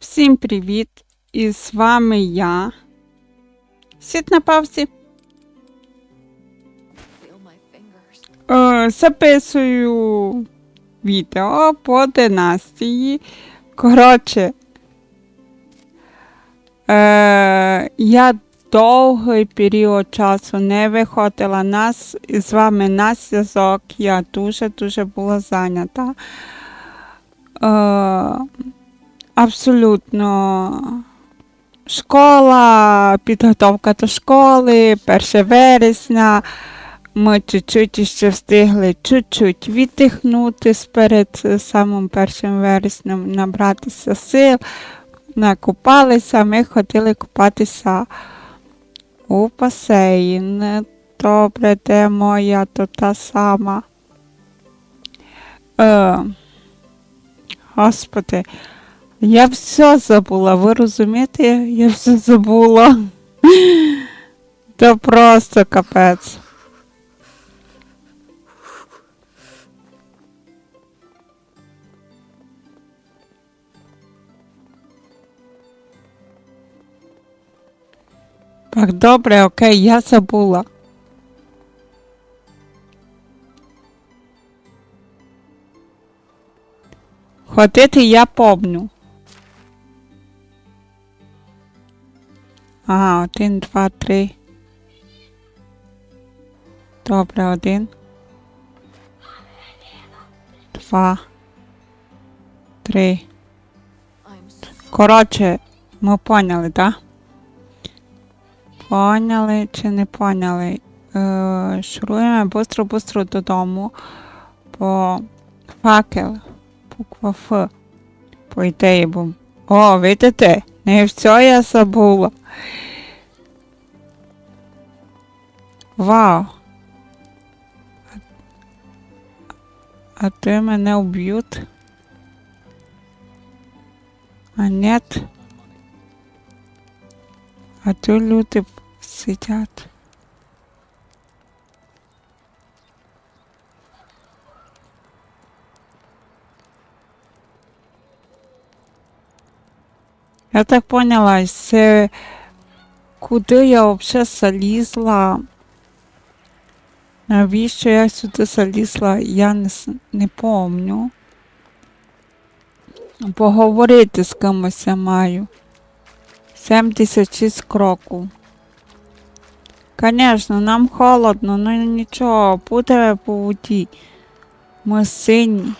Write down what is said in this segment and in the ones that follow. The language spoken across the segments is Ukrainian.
Всім привіт! І з вами я. Сіт на павці. Е, записую відео по династії. Коротше, е, я довгий період часу не виходила нас з вами на зв'язок. Я дуже-дуже була зайнята. Е, абсолютно. Школа, підготовка до школи, 1 вересня. Ми чуть-чуть ще встигли чуть-чуть віддихнути перед самим 1 вереснем, набратися сил, накупалися, ми ходили купатися у басейн. Добре, де моя то та сама. Е, господи, я все забула, ви розумієте? Я все забула. Це просто капець. Так, добре, окей, я забула. Ходити я помню. Ага, один, два, три. Добре, один. Два. Три. Коротше, ми поняли, так? Поняли чи не поняли? Е, шуруємо быстро-быстро додому. По факел. Буква Ф. По ідеї бо. О, видите? Не все я забула. Вау. А, ти мене вб'ють? А нет. А то люди сидять. Я так поняла, це куди я взагалі залізла? Навіщо я сюди залізла, я не, не помню. Поговорити з кимось я маю. 76 кроків. Конечно, нам холодно, ну нічого, буде по воді. Ми сині.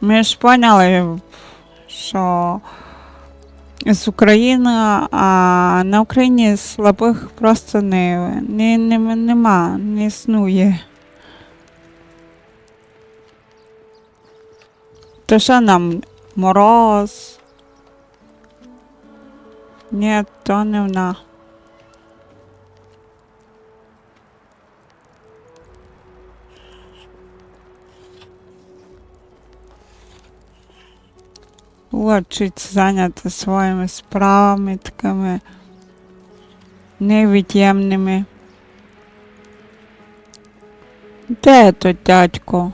Ми ж поняли, що з України, а на Україні слабих просто не, не, не, нема, не існує. То що нам мороз? Ні, то не вона. Лучить зайняти своїми справами такими невід'ємними. Де то дядько?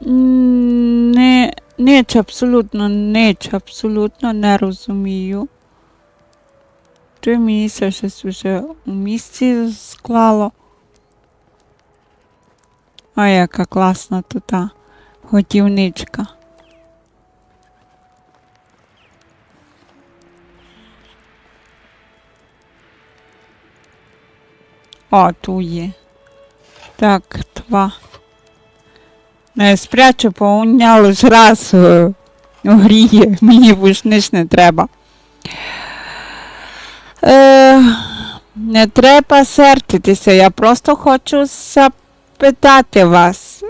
Не, ніч абсолютно, ніч абсолютно не розумію. Три місяці щось вже у місті склало. А яка класна тут та готівничка. О, ту є. Так, два. Не спрячу, мене лише раз гріє, мені вишнич не треба. Е, не треба сердитися, я просто хочу запитати вас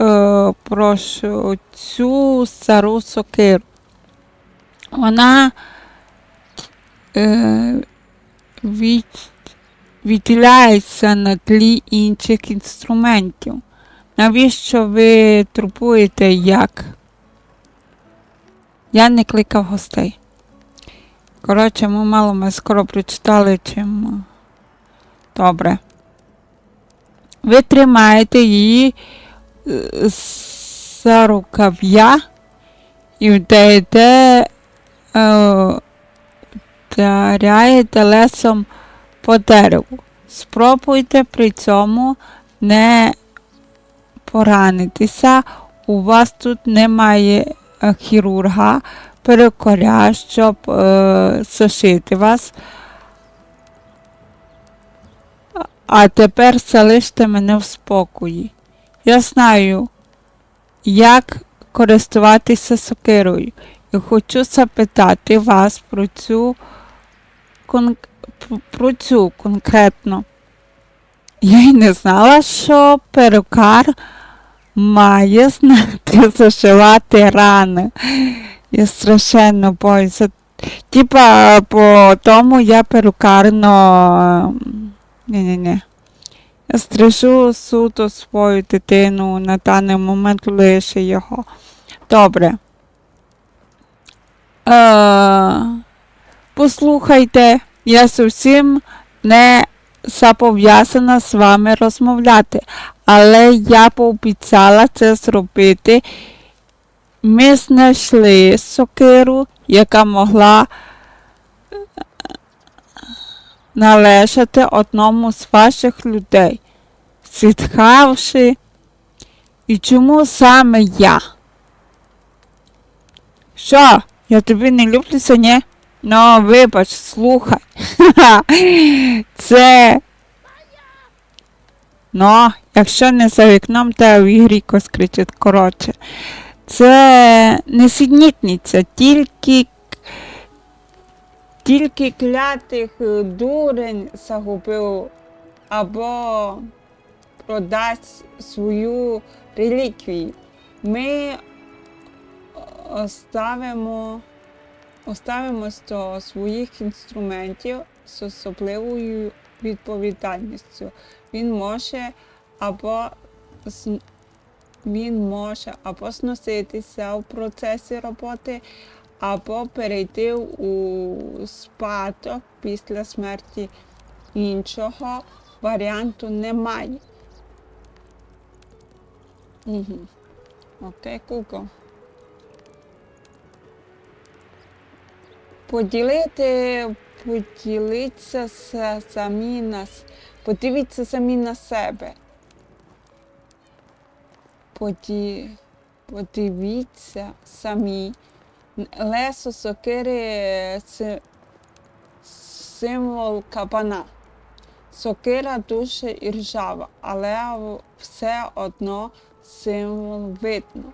е, про цю стару сокиру. Вона е, від, відділяється на тлі інших інструментів. Навіщо ви турбуєте як? Я не кликав гостей. Коротше, ми мало ми скоро прочитали, чим. Добре. Ви тримаєте її е, за рукав'я і вдаєте, е, вдаряєте лесом по дереву. Спробуйте при цьому не поранитися. У вас тут немає е, хірурга, перекоря, щоб е, зашити вас. А- тепер залиште мене в спокої. Я знаю, як користуватися сокирою. І хочу запитати вас про цю, кон... про цю конкретно. Я й не знала, що перукар має знати зашивати рани. Я страшенно боюся. Типа по тому я перукарно. Ні-ні-ні. Я стрижу суто свою дитину на даний момент лише його. Добре. Е, послухайте, я зовсім не зобов'язана з вами розмовляти, але я пообіцяла це зробити. Ми знайшли сокиру, яка могла належати одному з ваших людей, зітхавши. І чому саме я? Що? Я тобі не люблюся, ні? Ну, вибач, слухай. Це. Ну, якщо не за вікном, то в ігрі кричить коротше. Це не сіднітниця, тільки тільки клятих е, дурень загубив або продасть свою реліквію. Ми оставимо, оставимось до своїх інструментів з особливою відповідальністю. Він може або з- він може або зноситися в процесі роботи, або перейти у спадок після смерті іншого варіанту немає. Угу. Окей, Google. Поділити, поділитися с- самі нас. Подивіться самі на себе. Поді, подивіться самі. Лесо сокири символ кабана. Сокира дуже іржава, але все одно символ видно.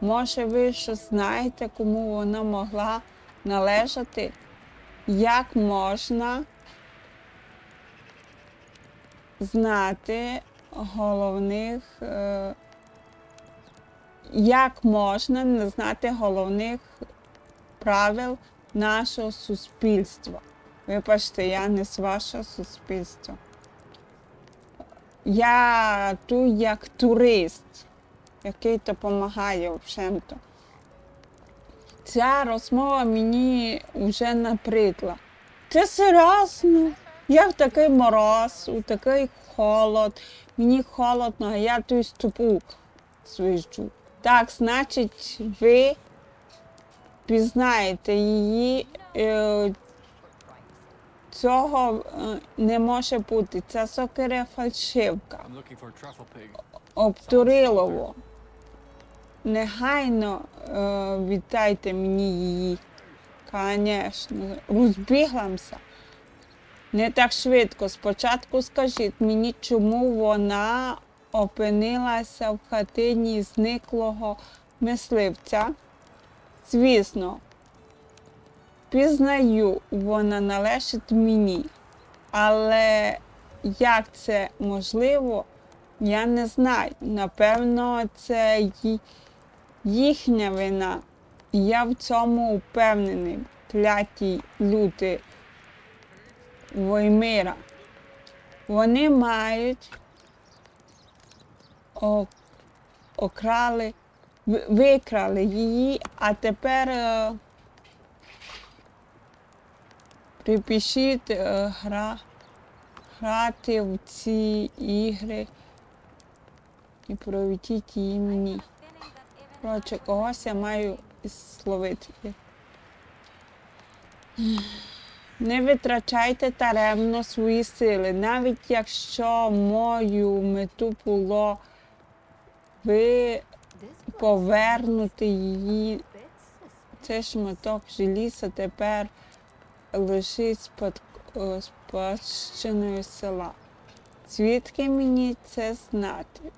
Може, ви щось знаєте, кому вона могла належати? Як можна знати головних, е, як можна не знати головних правил нашого суспільства? Вибачте, я не з вашого суспільства. Я тут як турист, який допомагає взагалі-то. Ця розмова мені вже набридла. Це серйозно. Я в такий мороз, у такий холод. Мені холодно, а я тут ступу свіжджу. Так, значить, ви пізнаєте її. Е, цього е, не може бути. Ця сокира фальшивка. Обтурилово. Негайно е, віддайте мені її. Звісно, розбігламся. Не так швидко. Спочатку скажіть мені, чому вона опинилася в хатині зниклого мисливця. Звісно, пізнаю, вона належить мені. Але як це можливо, я не знаю. Напевно, це їхня вина. Я в цьому впевнений. Кляті люди Воймира. Вони мають окрали, викрали її, а тепер е, припишіть е, гра, грати в ці ігри і проведіть її мені. Коротше, когось я маю словити. Не витрачайте таремно свої сили, навіть якщо мою мету було ви повернути її. Цей шматок желіза тепер лишить спад... е, спадщиною села. Звідки мені це знати?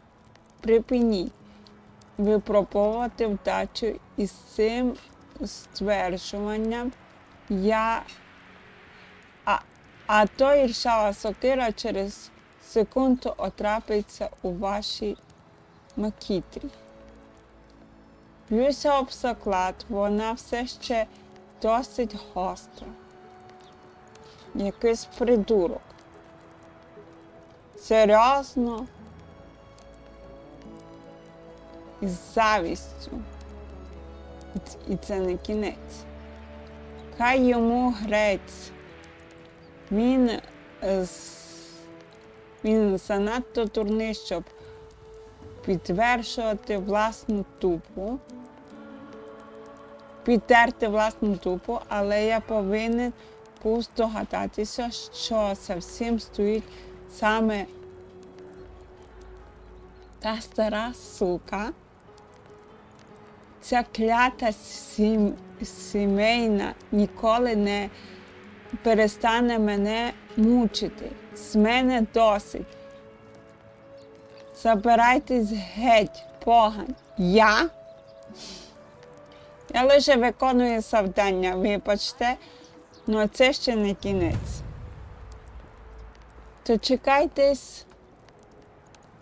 Припиніть випробовувати вдачу із цим стверджуванням я. А, а то іршава сокира через секунду отрапиться у вашій макітрі. Б'юся об заклад, вона все ще досить гостра. Якийсь придурок. Серйозно. Із завістю. І це не кінець. Хай йому грець. Він, е, з- він занадто дурний, щоб підтверджувати власну тупу, підтерти власну тупу, але я повинен був здогадатися, що за всім стоїть саме та стара сука, ця клята сім, сімейна ніколи не перестане мене мучити. З мене досить. Забирайтесь геть, погань. Я? Я лише виконую завдання, вибачте, але це ще не кінець. То чекайтесь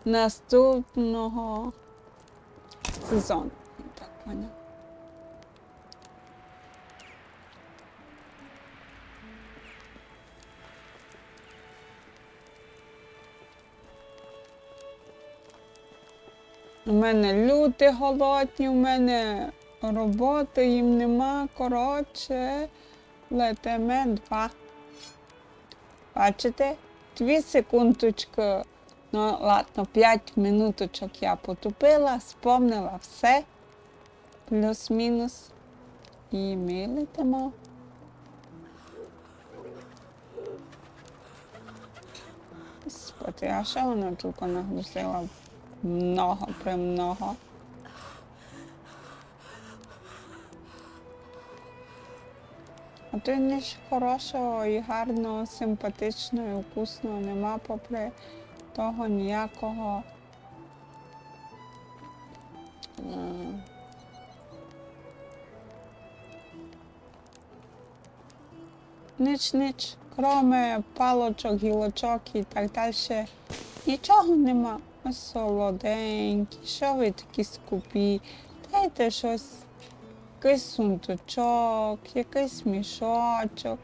наступного сезону. Так поняла. У мене люди голодні, у мене роботи їм нема. Коротше, летеме два. Бачите? Дві секундочки. Ну, ладно, п'ять минуточок я потупила, спомнила все. Плюс-мінус. І ми летимо. Господи, а що вона тільки нагрузила? Много, А то ніж хорошого і гарного, симпатичного і вкусного нема, попри того ніякого. е, Нич-нич, кроме палочок, гілочок і так далі. Нічого нема. Ось солоденькі, що ви такі скупі? Дайте щось, якийсь сундучок, якийсь мішочок.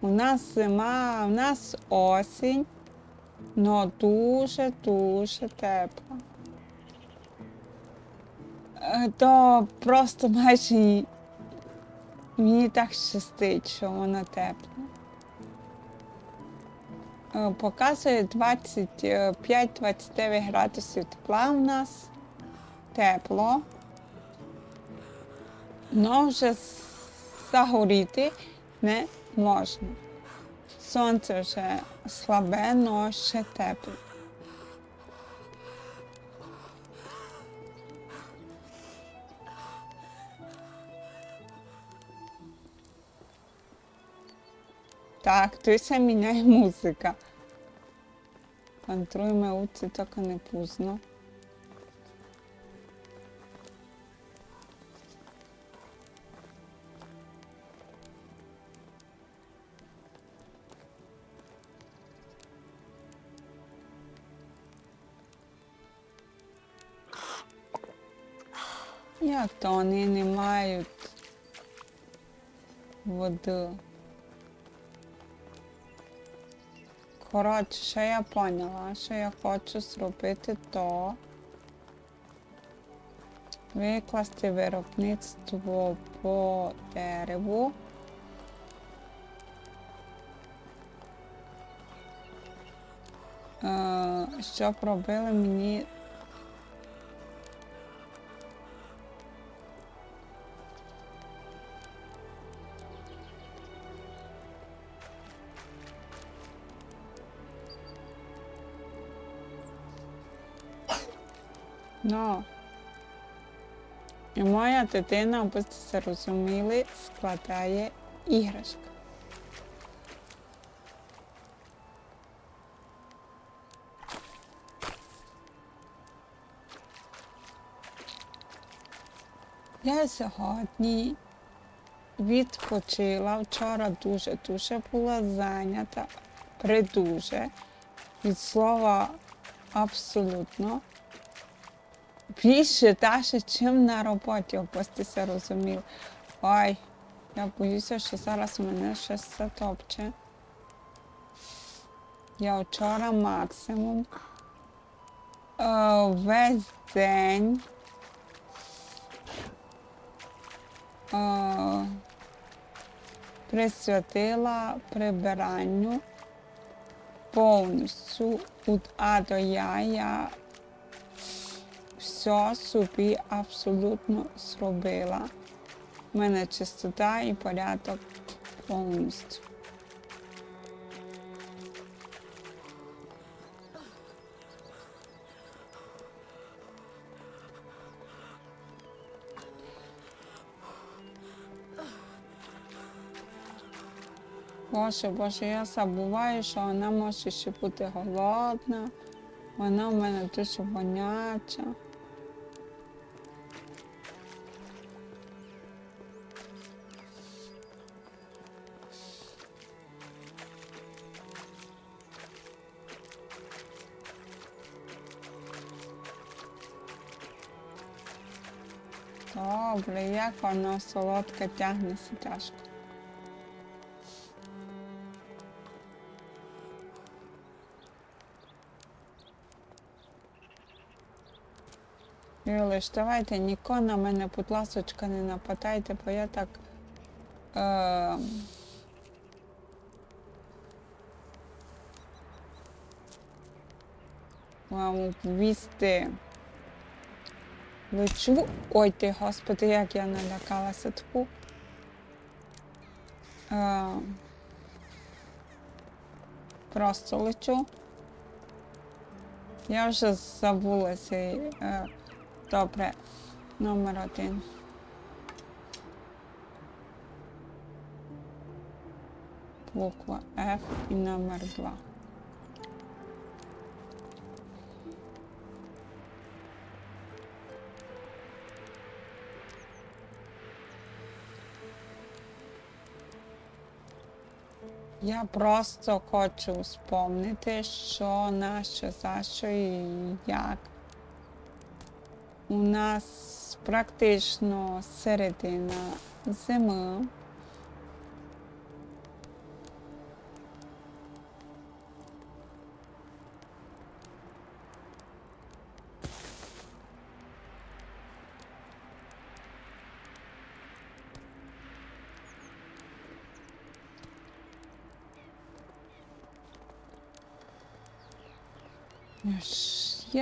У нас зима, у нас осінь, але дуже-дуже тепло. Е, То просто майже мені так щастить, що воно тепло. Е, Показує 25-29 градусів тепла у нас. Тепло. Но вже загоріти не можна. Сонце вже слабе, але ще тепле. Так, то се міняє музика. Пантруємо уці тільки не пізно. Як то вони не мають води? Коротше, що я поняла, що я хочу зробити то викласти виробництво по дереву. Е, щоб робили мені. Ну. І моя дитина, аби це розуміли, складає іграшки. Я сьогодні відпочила. Вчора дуже-дуже була зайнята, придуже. Від слова абсолютно. Більше даже, чим на роботі, опустися розумів. Ой, я боюся, що зараз мене щось затопче. Я вчора максимум е, весь день е, присвятила прибиранню повністю від А до Я. Я все собі абсолютно зробила. У мене чистота і порядок повністю. Боже, Боже, я забуваю, що вона може ще бути голодна. Вона в мене дуже воняча. Добре, як воно солодке тягнеться тяжко. Юлиш, давайте нікого на мене, будь ласочка, не нападайте, бо я так. Е, вам ввісти. Лечу. Ой ти, господи, як я налякалася тьфу. Е, просто лечу. Я вже забулася. Е, добре, номер один. Буква F і номер два. Я просто хочу вспомнити, що на що, за що і як. У нас практично середина зими.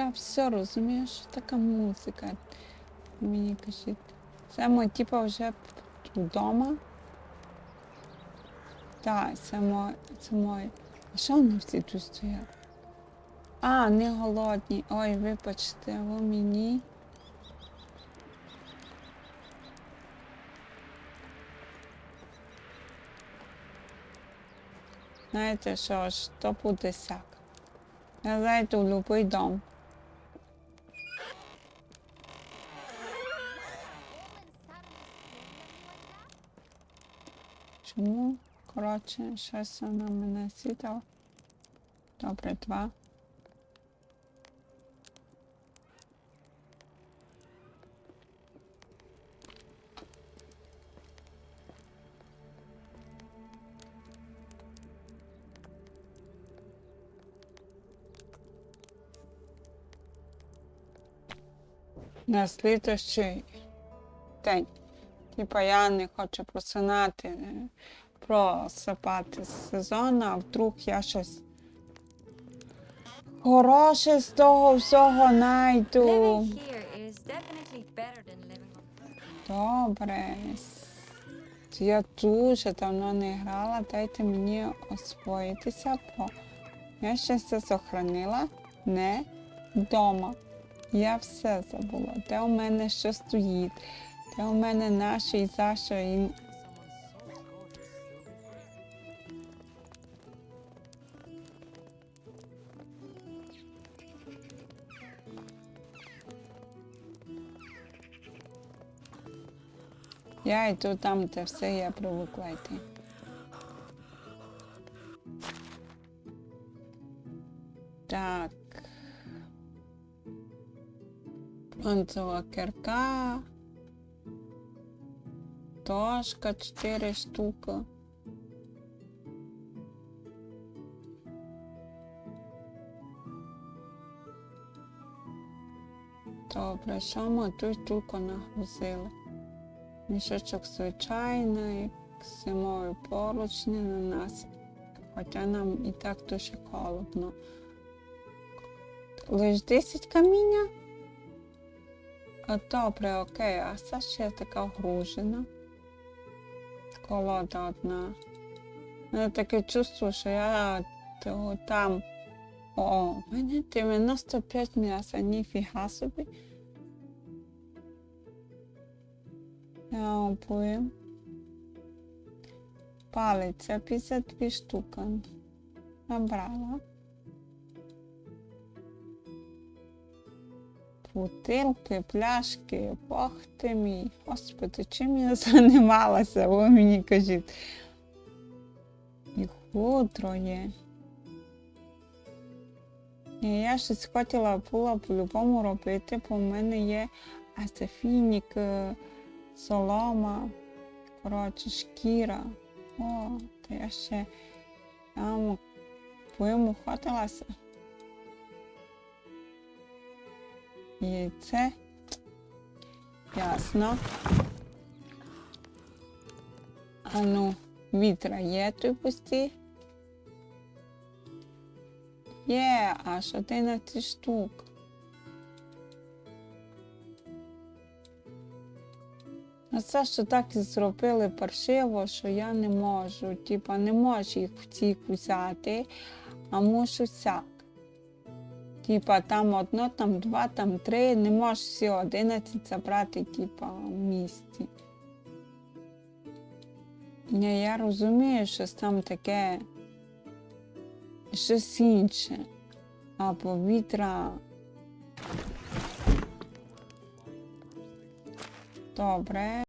Я все розумію, що така музика. Мені кажуть. Це ми типу вже вдома. Так, це мой, це мой. А що вони всі тут стоять? А, не голодні. Ой, вибачте, ви мені. Знаєте що ж, то буде сяк. Я зайду в будь-який дом. Чому? Коротше, щось на мене сідало. Добре, два. На слідущий день. Типа я не хочу просинати, е, просипати з сезону, а вдруг я щось хороше з того всього найду. Добре. Я дуже давно не грала, дайте мені освоїтися, бо я ще все сохранила не вдома. Я все забула. Де у мене що стоїть, де у мене наше і що. І... Я йду там, де все я привикла йти. Так. Бронзова кирка. Дошка 4 штуки. Добре, що ми ту штуку нагрузили? Мішочок звичайний, зимові поручні на нас, хоча нам і так дуже холодно. Лиш 10 каміння? А, Добре, окей, а це ще така гружена. Колода одна. Я таке чувство, що я там. О, в мене 95 м'яса, ніфіга собі. Дякую. Палиця 52 штуки. Набрала. Бутилки, пляшки, бог ти мій. Господи, чим я займалася, ви мені кажіть. І хутро є. І я щось хотіла була по-любому робити, бо в мене є асафінік, е, солома, коротше, шкіра. О, то я ще там вимухотилася. Яйце. Ясно. А ну, вітра є той пусті? Є, аж 11 штук. А це що так і зробили паршиво, що я не можу. Типа не можу їх всіх взяти, а мушу сяк. Типа там одно, там два, там три, не можеш всі 11 забрати, типа, в місті. Ні, я розумію, що там таке щось інше. А повітря. Добре.